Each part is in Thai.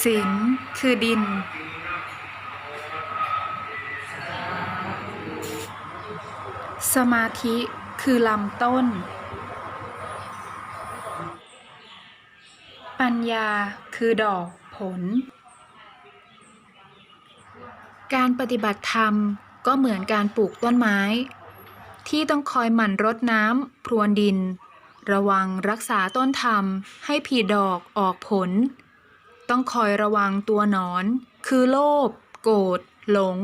ศีลคือดิน สมาธิคือลำต้น ปัญญาคือดอกผล การปฏิบัติธรรมก็เหมือนการปลูกต้นไม้ ที่ต้องคอยหมั่นรดน้ำพรวนดิน ระวังรักษาต้นธรรมให้ผลิดอกออกผล ต้องคอยระวังตัวหนอน คือโลภโกรธหลง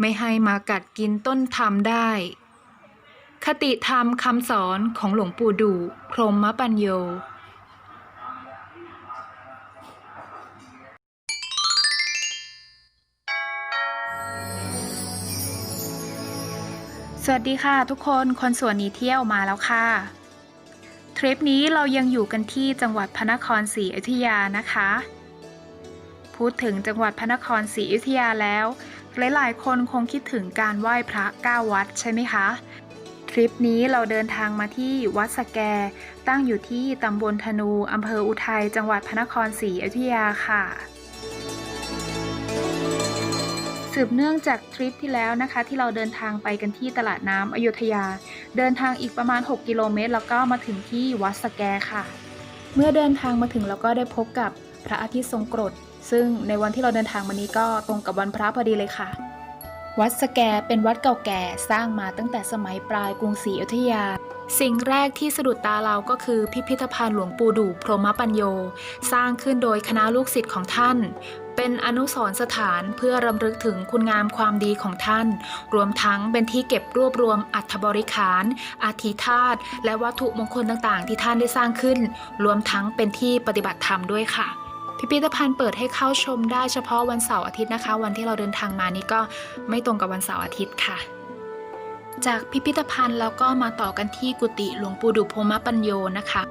ไม่ให้มากัดกินต้นธรรมได้ คติธรรมคำสอนของหลวงปู่ดูพรหมปัญโยสวัสดีค่ะทุกคนคนสวนนีเที่ยวมาแล้วค่ะ ทริปนี้เรายังอยู่กันที่จังหวัดพระนครศรีอยุธยานะคะ พูดถึงจังหวัดพระนครศรีอยุธยาแล้ว หลายๆ คนคงคิดถึงการไหว้พระเก้าวัดใช่ไหมคะ ทริปนี้เราเดินทางมาที่วัดสแก ตั้งอยู่ที่ตำบลธนูอำเภออุทัยจังหวัดพระนครศรีอยุธยาค่ะสืบเนื่องจากทริปที่แล้วนะคะที่เราเดินทางไปกันที่ตลาดน้ำอยุธยา เดินทางอีกประมาณ 6 กิโลเมตร แล้วก็มาถึงที่วัดสแกค่ะ เมื่อเดินทางมาถึงเราก็ได้พบกับพระอาทิตย์ทรงกรด ซึ่งในวันที่เราเดินทางมานี้ก็ตรงกับวันพระพอดีเลยค่ะ วัดสแกเป็นวัดเก่าแก่สร้างมาตั้งแต่สมัยปลายกรุงศรีอยุธยา สิ่งแรกที่สะดุดตาเราก็คือพิพิธภัณฑ์หลวงปู่ดู่พรหมปัญโย สร้างขึ้นโดยคณะลูกศิษย์ของท่าน เป็นอนุสรณ์สถานเพื่อรำลึกถึงคุณงามความดีของท่าน รวมทั้งเป็นที่เก็บรวบรวมอัฐบริขารอาธิธาตุและวัตถุมงคลต่างๆ ที่ท่านได้สร้างขึ้น รวมทั้งเป็นที่ปฏิบัติธรรมด้วยค่ะพิพิธภัณฑ์เปิดให้เข้าชมได้เฉพาะวันเสาร์อาทิตย์นะคะ วันที่เราเดินทางมานี่ก็ไม่ตรงกับวันเสาร์อาทิตย์ค่ะ จากพิพิธภัณฑ์แล้วก็มาต่อกันที่กุฏิหลวงปู่ดุพรมปัญโยนะคะ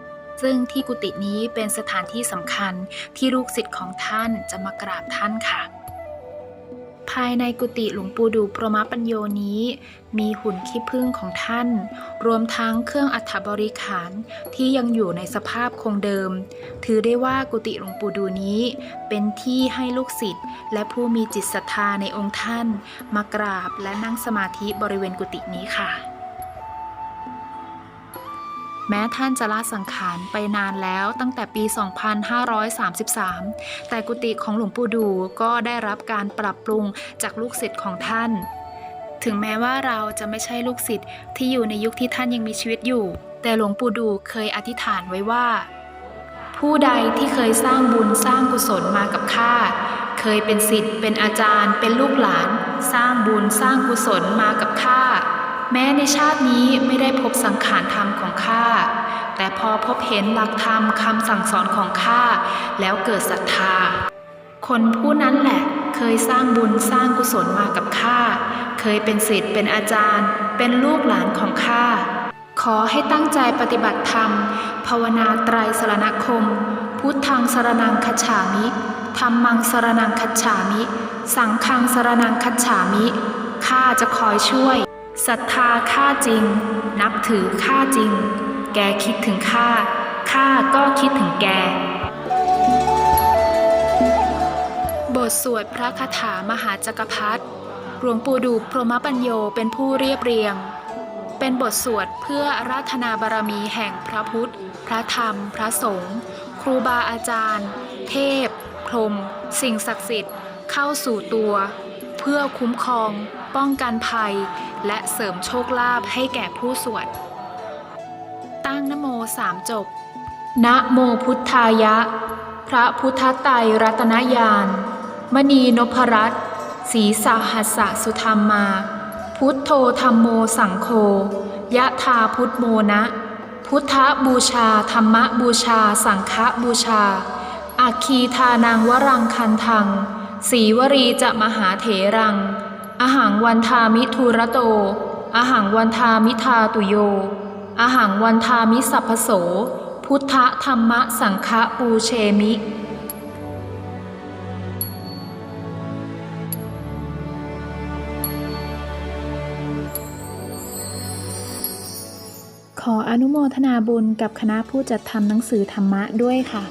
ซึ่งที่กุฏินี้เป็นสถานที่สำคัญที่ลูกศิษย์ของท่านจะมากราบท่านค่ะ ภายในกุฏิหลวงปู่ดูพรหมปัญโยนี้ มีหุ่นขี้ผึ้งของท่าน รวมทั้งเครื่องอัฐบริขารที่ยังอยู่ในสภาพคงเดิม ถือได้ว่ากุฏิหลวงปู่ดูนี้ เป็นที่ให้ลูกศิษย์และผู้มีจิตศรัทธาในองค์ท่าน มากราบและนั่งสมาธิบริเวณกุฏินี้ค่ะ แม้ท่านจะละสังขารไปนานแล้วตั้งแต่ปี 2533 แต่กุฏิของหลวงปู่ดูก็ได้รับการปรับปรุงจากลูกศิษย์ของท่าน ถึงแม้ว่าเราจะไม่ใช่ลูกศิษย์ที่อยู่ในยุคที่ท่านยังมีชีวิตอยู่ แต่หลวงปู่ดูเคยอธิษฐานไว้ว่า ผู้ใดที่เคยสร้างบุญสร้างกุศลมากับข้าเคยเป็นศิษย์เป็นอาจารย์ เป็นลูกหลาน สร้างบุญสร้างกุศลมากับข้า แม้ในชาตินี้ไม่ได้พบสังขารธรรมของข้า แต่พอพบเห็นหลักธรรมคำสั่งสอนของข้า แล้วเกิดศรัทธา คนผู้นั้นแหละเคยสร้างบุญสร้างกุศลมากับข้า เคยเป็นศิษย์เป็นอาจารย์ เป็นลูกหลานของข้า ขอให้ตั้งใจปฏิบัติธรรม ภาวนาไตรสรณคม พุทธังสรนังคฉามิธรรมังสรนังคัจฉามิ สังฆังสรนังคัจฉามิ ข้าจะคอยช่วย ศรัทธาข้าจริง นับถือข้าจริง แกคิดถึงข้าข้าก็คิดถึงแก บทสวดพระคาถามหาจักรพรรดิหลวงปู่ดูพรหมปัญโยเป็นผู้เรียบเรียง เป็นบทสวดเพื่อราธนาบารมีแห่งพระพุทธ พระธรรม พระสงฆ์ครูบาอาจารย์ เทพ พรหมสิ่งศักดิ์สิทธิ์เข้าสู่ตัว เพื่อคุ้มครอง ป้องกันภัย และเสริมโชคลาภให้แก่ผู้สวด ตั้งนโมสามจบ นะโมพุทธายะ พระพุทธไตรรัตนญาณ มณีนพรัตน์ศีสาหัสสะสุธรรมมา พุทโธธรรมโมสังโฆ ยะธาพุทโมนะ พุทธบูชาธรรมบูชา สังฆบูชา อัคคีทานังวรังคันทัง สีวรีจะมหาเถรัง อหังวันทามิทุระโต อหังวันทามิทาตุโย อหังวันทามิสัพพโส พุทธธรรมสังฆปูเชมิขออนุโมทนาบุญกับคณะผู้จัดทำหนังสือธรรมะด้วยค่ะ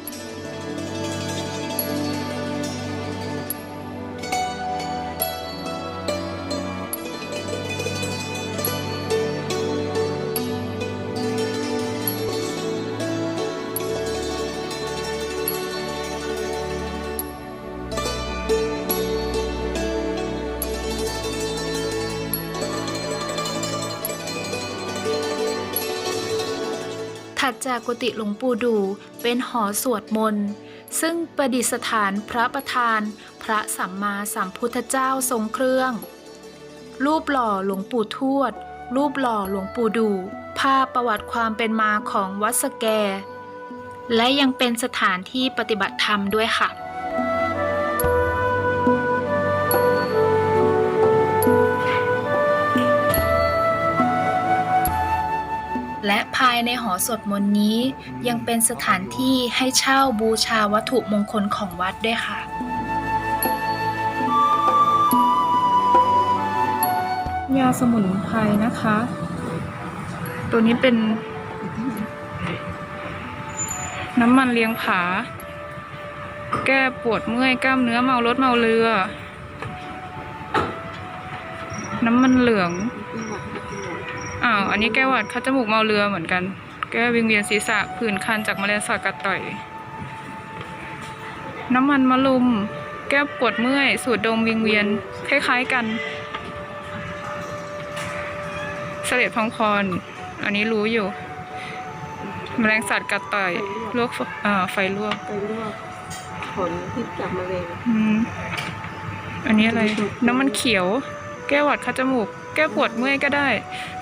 จากกุฏิหลวงปู่ดูเป็นหอสวดมนต์ซึ่งประดิษฐานพระประธาน พระสัมมาสัมพุทธเจ้าทรงเครื่อง รูปหล่อหลวงปู่ทวด รูปหล่อหลวงปู่ดู ภาพประวัติความเป็นมาของวัดสแก และยังเป็นสถานที่ปฏิบัติธรรมด้วยค่ะ และภายในหอสวดมนต์นี้ ยังเป็นสถานที่ให้เช่าบูชาวัตถุมงคลของวัดด้วยค่ะ ยาสมุนไพรนะคะ ตัวนี้เป็น น้ำมันเลี้ยงผา แก้ปวดเมื่อยกล้ามเนื้อเมารถเมาเรือ น้ำมันเหลือง อ้าว อันนี้แก้หวัดคัดจมูกเมาเรือเหมือนกัน แก้วิงเวียนศีรษะผื่นคันจากแมลงสาบกัดต่อย น้ำมันมะลุม แก้ปวดเมื่อย สูดดมวิงเวียน คล้ายๆกันเสลดพองพร อันนี้รู้อยู่ แมลงสัตว์กัดต่อยลวกไฟอ่าไฟลวกไปลวกผลพิษจากมะเร็งอืมอันนี้อะไร น้ำมันเขียว แก้หวัดคัดจมูก แก้ปวดเมื่อยก็ได้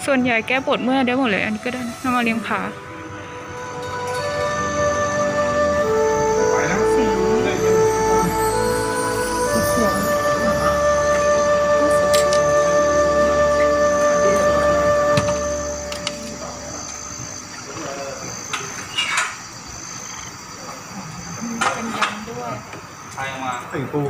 ส่วนใหญ่แก้ปวดเมื่อยได้หมดเลย อันนี้ก็ได้น้ำมันเลี้ยงผาเป็นยันด้วยใครมาไอ้ปู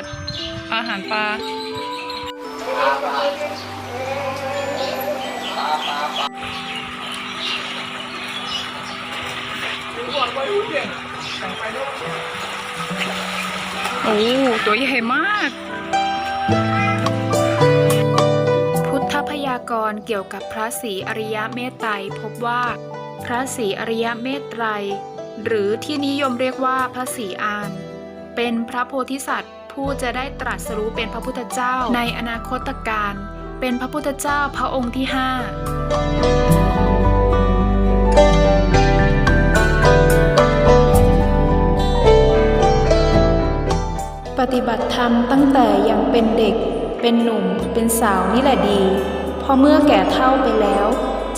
ตว์ อาหารปลาโอ้ตัวใหญ่มาก พุทธพยากรเกี่ยวกับพระศรีอริยะเมตไตรพบว่า พระศรีอริยะเมตไตรหรือที่นิยมเรียกว่าพระศรีอาน เป็นพระโพธิสัตว์ ผู้จะได้ตรัสรู้เป็นพระพุทธเจ้าในอนาคตการ เป็นพระพุทธเจ้าพระองค์ที่ห้าปฏิบัติธรรมตั้งแต่ยังเป็นเด็ก เป็นหนุ่ม เป็นสาวนี่แหละดี พอเมื่อแก่เท่าไปแล้ว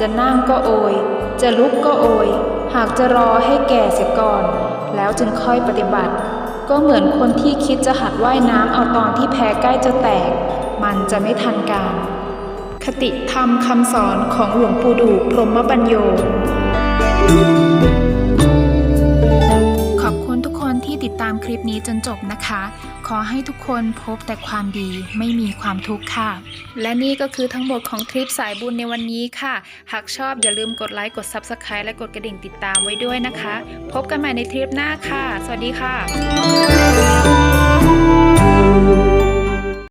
จะนั่งก็โอย จะลุกก็โอย หากจะรอให้แก่เสียก่อน แล้วจึงค่อยปฏิบัติ ก็เหมือนคนที่คิดจะหัดว่ายน้ำเอาตอนที่แพใกล้จะแตก มันจะไม่ทันการ คติธรรมคำสอนของหลวงปู่ดูพรหมปัญโย ติดตามคลิปนี้จนจบนะคะ ขอให้ทุกคนพบแต่ความดีไม่มีความทุกข์ค่ะ และนี่ก็คือทั้งหมดของทริปสายบุญในวันนี้ค่ะ หากชอบอย่าลืมกดไลค์กด Subscribe และกดกระดิ่งติดตามไว้ด้วยนะคะ พบกันใหม่ในทริปหน้าค่ะ สวัสดีค่ะ